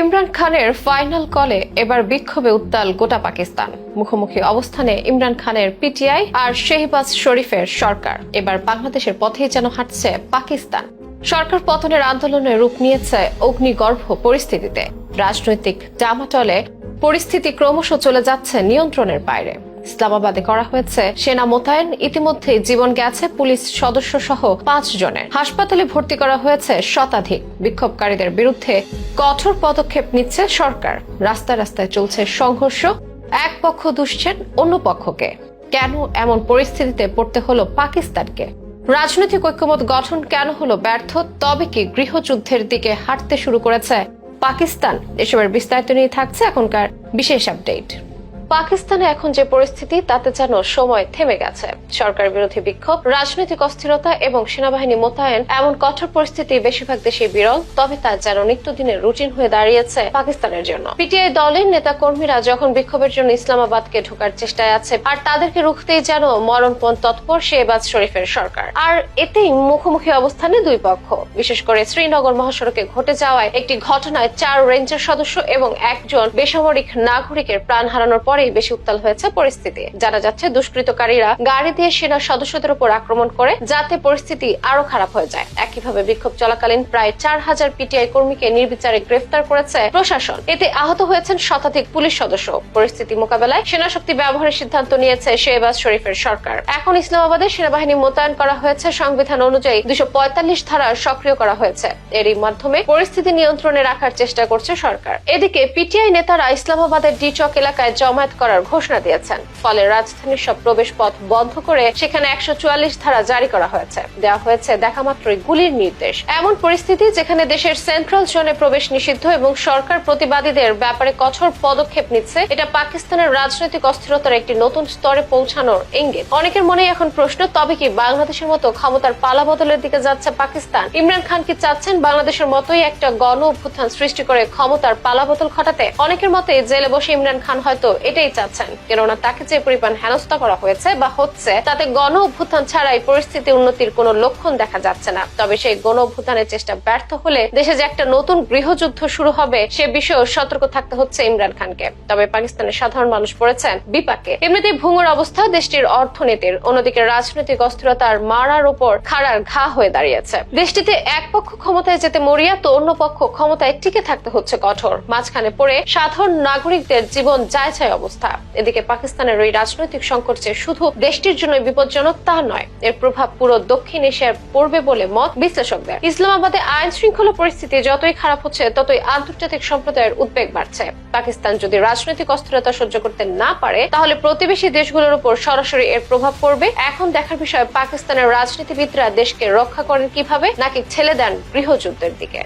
ইমরান খানের ফাইনাল কলে এবার বিক্ষোভে উত্তাল গোটা পাকিস্তান। মুখোমুখি অবস্থানে ইমরান খানের পিটিআই আর শেহবাজ শরীফের সরকার। এবার বাংলাদেশের পথেই যেন হাঁটছে পাকিস্তান। সরকার পতনের আন্দোলনে রূপ নিয়েছে অগ্নিগর্ভ পরিস্থিতিতে। রাজনৈতিক ডামাটলে পরিস্থিতি ক্রমশ চলে যাচ্ছে নিয়ন্ত্রণের বাইরে। ইসলামাবাদে করা হয়েছে। সেনা মোতায়েন, ইতিমধ্যে জীবন গেছে পুলিশ সদস্য সহ পাঁচ জনের। হাসপাতালে ভর্তি করা হয়েছে শতাধিক বিক্ষোভকারীদের বিরুদ্ধে কঠোর পদক্ষেপ নিচ্ছে সরকার। রাস্তায় রাস্তায় চলছে সংঘর্ষ, এক পক্ষ দুষছেন অন্য পক্ষকে। কেন এমন পরিস্থিতিতে পড়তে হলো পাকিস্তানকে? রাজনৈতিক ঐক্যমত গঠন কেন হলো ব্যর্থ? তবে কি গৃহযুদ্ধের দিকে হাঁটতে শুরু করেছে পাকিস্তান? এসবের বিস্তারিত নিয়ে থাকছে এখনকার বিশেষ আপডেট। পাকিস্তানে এখন যে পরিস্থিতি, তাতে যেন সময় থেমে গেছে। সরকার বিরোধী বিক্ষোভ, রাজনৈতিক অস্থিরতা এবং সেনাবাহিনী মোতায়েন, এমন কঠোর পরিস্থিতি বেশিরভাগ দেশে বিরল, তবে তা যেন নিত্যদিনের রুটিন হয়ে দাঁড়িয়েছে পাকিস্তানের জন্য। পিটিআই দলের নেতা কর্মীরা যখন বিক্ষোভের জন্য ইসলামাবাদকে ঢোকার চেষ্টায় আছে, আর তাদেরকে রুখতেই যেন মরণপণ তৎপর শেহবাজ শরীফের সরকার। আর এতেই মুখোমুখি অবস্থানে দুই পক্ষ। বিশেষ করে শ্রীনগর মহাসড়কে ঘটে যাওয়ায় একটি ঘটনায় চার রেঞ্জের সদস্য এবং একজন বেসামরিক নাগরিকের প্রাণ হারানোর পরেই বেশি উত্তাল হয়েছে পরিস্থিতি। জানা যাচ্ছে, দুষ্কৃতকারীরা গাড়ি দিয়ে সেনা সদস্যদের উপর আক্রমণ করে যাতে পরিস্থিতি আরও খারাপ হয়ে যায়। একইভাবে বিক্ষোভ চলাকালীন প্রায় চার হাজার পিটিআই কর্মীকে নির্বিচারে গ্রেফতার করেছে প্রশাসন। এতে আহত হয়েছেন শতাধিক পুলিশ সদস্য। পরিস্থিতি মোকাবেলায় সেনা শক্তি ব্যবহারের সিদ্ধান্ত নিয়েছে শেহবাজ শরীফের সরকার। এখন ইসলামাবাদে সেনাবাহিনী মোতায়েন করা হয়েছে। সংবিধান অনুযায়ী দুশো পঁয়তাল্লিশ ধারা সক্রিয় করা হয়েছে। এরই মাধ্যমে পরিস্থিতি নিয়ন্ত্রণে রাখার চেষ্টা করছে সরকার। এদিকে পিটিআই নেতারা ইসলামাবাদের ডিচক এলাকায় জমায়েত করার ঘোষণা দিয়েছেন। ফলে রাজধানীর সব প্রবেশ পথ বন্ধ করে সেখানে একশো চুয়াল্লিশ ধারা জারি করা হয়েছে। দেওয়া হয়েছে দেখা মাত্রই গুলির নির্দেশ। এমন পরিস্থিতি যেখানে দেশের সেন্ট্রাল জোনে প্রবেশ নিষিদ্ধ এবং সরকার প্রতিবাদীদের ব্যাপারে কঠোর পদক্ষেপ নিচ্ছে, এটা পাকিস্তানের রাজনৈতিক অস্থিরতার একটি নতুন স্তরে পৌঁছানোর ইঙ্গিত। অনেকের মনে এখন প্রশ্ন, তবে কি বাংলাদেশের মতো ক্ষমতার পালা বদলের দিকে যাচ্ছে পাকিস্তান? ইমরান খান কি চাচ্ছেন বাংলাদেশের মতোই একটা গণ অভ্যুত্থান সৃষ্টি করে ক্ষমতার পালা বদল ঘটাতে? অনেকের মতে জেলে বসে ইমরান খান হয়তো এটাই চাচ্ছেন। কেননা তাকে যে পরিমাণ হেনস্থা করা হয়েছে বা হচ্ছে, তাতে গণ অভ্যুত্থান ছাড়াই পরিস্থিতি উন্নতির কোনো লক্ষণ দেখা যাচ্ছে না। তবে সেই গণ অভ্যুত্থানের চেষ্টা ব্যর্থ হলে দেশে যে একটা নতুন গৃহযুদ্ধ শুরু হবে, সে বিষয়েও সতর্ক থাকতে হচ্ছে ইমরান খানকে। তবে পাকিস্তানের সাধারণ মানুষ পড়েছেন বিপাকে। এমনিতেই ভুঙুর অবস্থা দেশটির অর্থনীতির। অন্যদিকে রাজনৈতিক অস্থিরতার মারার উপর খাড়ার ঘা হয়ে দাঁড়িয়েছে। দেশটিতে এক পক্ষ ক্ষমতায় যেতে মরিয়া, তো অন্য পক্ষ ক্ষমতায় টিকে থাকতে হচ্ছে কঠোর। মাঝখানে পড়ে সাধারণ নাগরিকদের জীবন যায় যায় অবস্থা। এদিকে পাকিস্তানের ওই রাজনৈতিক সংকট যে শুধু দেশটির জন্য বিপজ্জনক তা নয়, এর প্রভাব পুরো দক্ষিণ এশিয়ার পড়বে বলে মত বিশ্লেষকদের। ইসলামাবাদে আইন শৃঙ্খলা পরিস্থিতি যতই খারাপ হচ্ছে, ততই আন্তর্জাতিক সম্প্রদায়ের উদ্বেগ বাড়ছে। পাকিস্তান যদি রাজনৈতিক অস্থিরতা সহ্য করতে না পারে, তাহলে প্রতিবেশী দেশগুলোর উপর সরাসরি এর প্রভাব পড়বে। এখন দেখার বিষয়, পাকিস্তানের রাজনীতিবিদরা দেশকে রক্ষা করেন কীভাবে, নাকি ছেলে দেন গৃহযুদ্ধের দিকে?